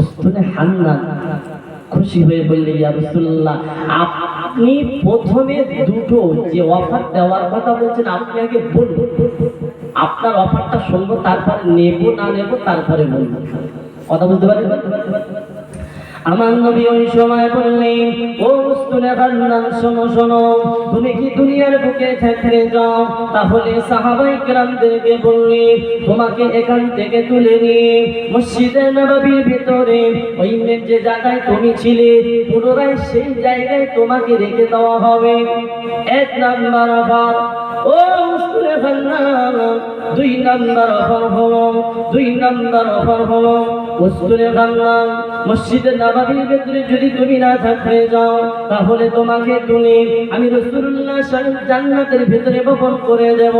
উস্তুনে হান্নান খুশি হয়ে বললে, ইয়া রাসূলুল্লাহ, আপনি প্রথমে দুটো যে অফার দেওয়ার কথা বলছেন, আপনি আগে বলুন। আপনার অফারটা শুনব, তারপরে নেব, না নেব, তারপরে বলব। কথা বলতে পারেন আমার নবী ওই সময় বললেন, ও উস্তুনে হান্নান শোনো শোনো, তুমি কি দুনিয়ার বুকে থাকতে যাও? তাহলে সাহাবাই কেরামদেরকে বললে, তোমাকে এখান থেকে তুলে নিয়ে মসজিদে নববীর ভিতরে ওই যে জায়গায় তুমি ছিলে, পুনরায় সেই জায়গায় তোমাকে রেখে দেওয়া হবে। এক নাম্বার আবার ও উস্তুনে হান্নান দুই নাম্বার অফার হলো, দুই নাম্বার অফার হলো উস্তুনে হান্নান মসজিদে নববীর ভেতরে যদি তুমি না থাকতে যাও, তাহলে তোমাকে তুলে আমি রসুল্লাহ জান্নাতের ভেতরে বপন করে দেব।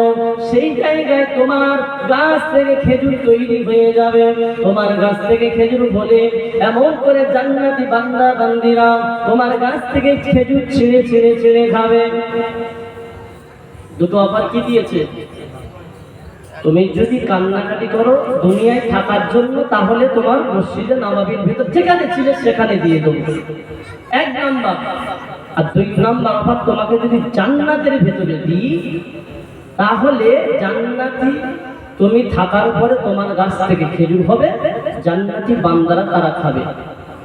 সেই জায়গায় তোমার গাছ থেকে খেজুর তৈরি হয়ে যাবে। তোমার গাছ থেকে খেজুর বলে এমন করে জান্নাতি বান্দা, বান্দিরা তোমার গাছ থেকে খেজুর ছিঁড়ে ছিঁড়ে ছিঁড়ে খাবে। দুটো অফার কি দিয়েছে? তুমি যদি কান্নাকাটি করো দুনিয়ায় থাকার জন্য, তাহলে তোমার মসজিদে নবাবির ভিতর যেখানে ছিল সেখানে দিয়ে দেবো। এক নাম্বার। আর দুই নাম্বার অফার তোমাকে যদি জান্নাতের ভেতরে দিই, তাহলে জান্নাতি তুমি থাকার পরে তোমার গাছ থেকে খেজুর হবে, জান্নাতি বান্দারা তারা খাবে।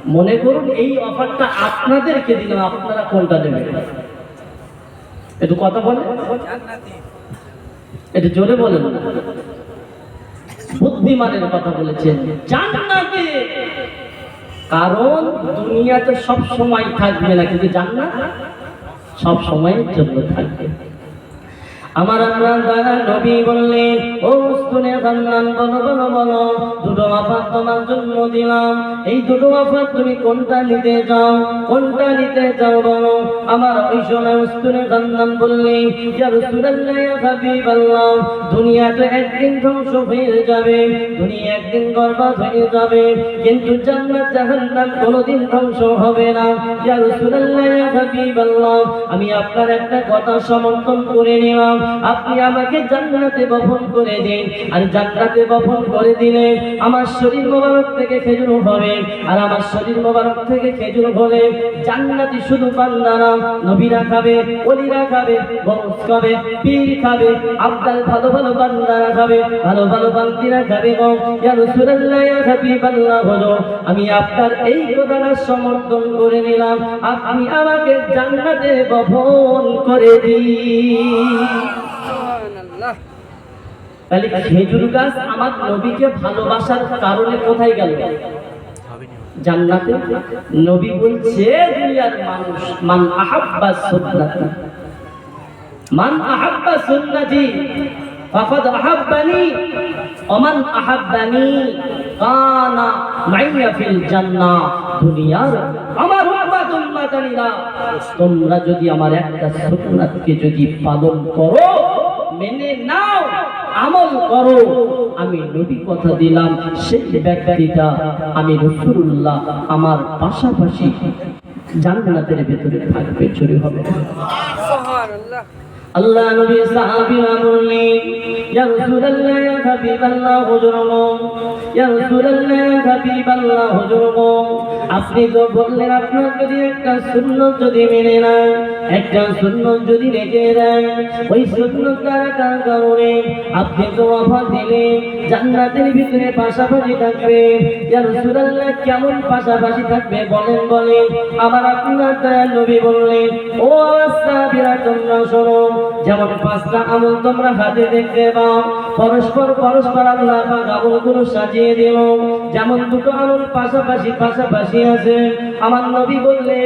মনে করুন, এই অফারটা আপনাদেরকে দিলাম, আপনারা কোনটা দেবেন? একটু কথা বলে এটা জোরে বলেন। বুদ্ধিমানের কথা বলেছেন। জান্নাতে। কারণ দুনিয়াতে সব সময় থাকবে না, কিন্তু জান্নাত সব সময়ের জন্য থাকবে। আমার আল্লাহ দ্বারা নবী বললেন, ও শুনে জান্নান, বলো বলো বলো, দুটো অফার তোমার জন্য দিলাম। এই দুটো অফার তুমি কোনটা নিতে যাও কোনটা নিতে যাও বলো? আমার ওই সময় উস্তুনে জান্নান বললেন ইয়া রাসূলুল্লাহ, ইয়া হাবিবাল্লাহ দুনিয়া তো একদিন ধ্বংস হয়ে যাবে, দুনিয়া একদিন বরবাদ হয়ে যাবে, কিন্তু জান্নাত, জাহান্নাম কোনোদিন ধ্বংস হবে না। ইয়া রাসূলুল্লাহ, ইয়া হাবিবাল্লাহ, আমি আপনার একটা কথা সমর্থন করে নিলাম। আপনি আমাকে জান্নাতে বপন করে দিন। আর জান্নাতে বপন করে দিলে আমার শরীর মোবারক থেকে খেজুর হবে আর আমার শরীর মোবারক থেকে খেজুর হলে জান্নাতি শুধু বান্দারা নবীরা খাবে অলিরা খাবে, বংশ খাবে, পীর খাবে, আব্দাল ভালো ভালো বান্দারা খাবে, ভালো ভালো বান্দিরা খাবে গো ইয়া রাসূলুল্লাহ, ইয়া হাবিবাল্লাহ হলো আমি আপনার এই কথাটা সমর্থন করে নিলাম। আপনি আমাকে জান্নাতে বপন করে দিন। তাহলে খেজুর গাছ আমার নবীকে ভালোবাসার কারণে কোথায় গেল? জান্নাতে। নবী বলছে, দুনিয়ার মানুষ, মান আহাব্বা মান আহাব্বা সুন্নাতি, ফাকাদ আহাব্বানি, ওমান আহাব্বানি, কানা মাইয়া ফিল দুনিয়ার আমার উম্মাত, উম্মাতানিরা, তোমরা যদি আমার একটা সুন্নাতকে যদি পালন করো মেনে নাও আমল করো। আমি নবী কথা দিলাম সেই ব্যক্তিটা আমি রসুল্লাহ আমার পাশাপাশি জান্নাতের ভেতরে থাকবে চুরি হবে আল্লাহ নবী সাহাবীরা বললেন ইয়া রাসূলুল্লাহ ইয়া হাবিবাল্লাহ হুজুরগো ইয়া রাসূলুল্লাহ ইয়া হাবিবাল্লাহ হুজুরগো আপনি তো বললেন আপনার যদি একটা সুন্নত যদি মেনে নেন একটা সুন্নত যদি রেখে দেন, ওই সুন্নত রাখার কারণে আপনি তো অফার দিলেন জান্নাতের ভিতরে পাশাপাশি থাকবে। ইয়া রাসূলুল্লাহ, কেমন পাশাপাশি থাকবে? বলেন বলেন। আমার আপনার দয়াল নবী বললেন, ও সাহাবীরা তোমরা শোনো যেমন পাঁচটা আমল তোমরা হাতে দেখতে পাও, পরস্পর পরস্পর আল্লাহ পাক আমলগুলো সাজিয়ে দিল। যেমন দুটো আমল পাশাপাশি পাশাপাশি আছে আমার নবী বললে,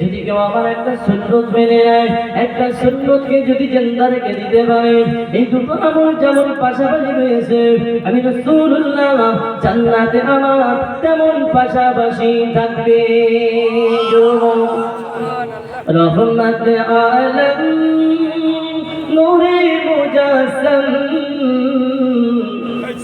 যদি কেউ আমার একটা সুন্নত মেনে নেয়, একটা সুন্নতকে যদি জেন্দা রেখে দিতে পারে, এই দুটো আমল যেমন পাশাপাশি রয়েছে, আমি রাসূলুল্লাহ জান্নাতে আমার তেমন পাশাপাশি থাকবে। রহমত আলম, নূরে মুজাসম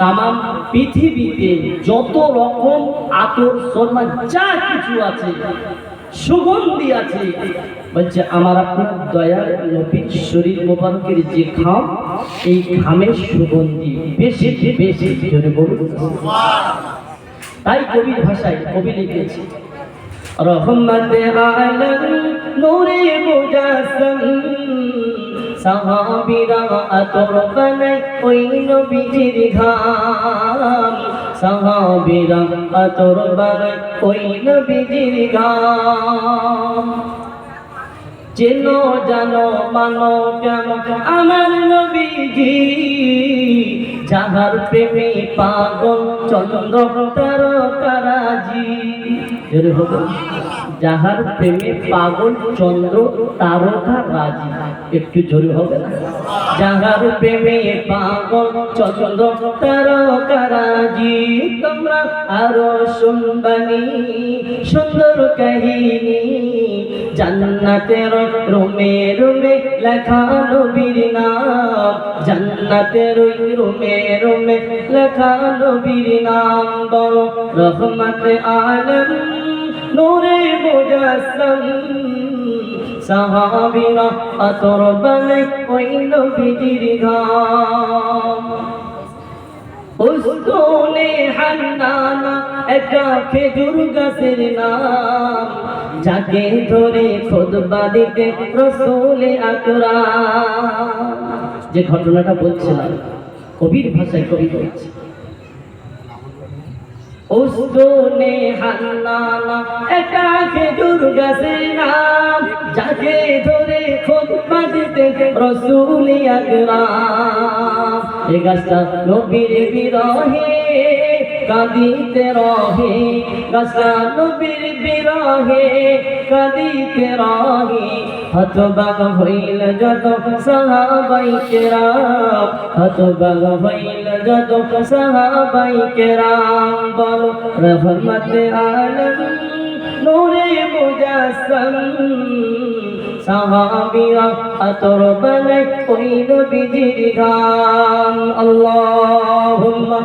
তাম পৃথিবীতে যত রকম আতর সরমা যা কিছু আছে, সুগন্ধি আছে, বলছে, আমার আপনার দয়ার নবীর শরীর মোবারকের যে খাম, এই খামের সুগন্ধি বেশি বেশি, জোরে বলুন। তাই কবির ভাষায় কবি লিখেছে, রহমত আলম নূরে মুজাসম সাহাবিরা আতর বানাই ওই নবীজির ঘাম, সাহাবিরা আতর বানাই ওই নবীজির ঘাম। চেন জানো মানো কেন আমার নবীজি যাহার প্রেমে পাগল চন্দ্র তার তারাজি এর হলো যাহার প্রেমে পাগল চন্দ্র, তারকা রাজি। একটু জোরে হবে না? যাহার প্রেমে পাগল চন্দ্র, তারকা রাজি। তোমরা আরও শুনবানি সুন্দর কাহিনী। জান্নাতের রুমে রুমে লেখা নবীর নাম। জান্নাতের রুমে রুমে লেখা নবীর নাম। বড় রহমত আলম। নূরে মুজাসম সাহাবিরা আতর বানাই ওই নবীজির ঘাম উস্তনে হান্নানা, একটা খেজুর গাছের নাম। যাকে ধরে খুতবা দিতে রসুলে আকরাম। যে ঘটনাটা বলছিলাম কবির ভাষায় কবি বলছে উস্তনে হান্নানা একাকে গাছের নাম যাকে ধরে খুতবা দিতে রসুলে আকরাম। এ গাছটা নবীর বিরহে কাঁদিতে রহে গাছটা নবীর বিরহে, কাঁদিতে রহে। হতবাগ হইল যত সাহাবাই কেরাম হতবাগ হইল যত সাহাবাই কেরাম। বল, রহমত আলম নূরে মুজাসম। সাহাবিরা আতর বানাই ওই নবীজির গান আল্লাহুম্মা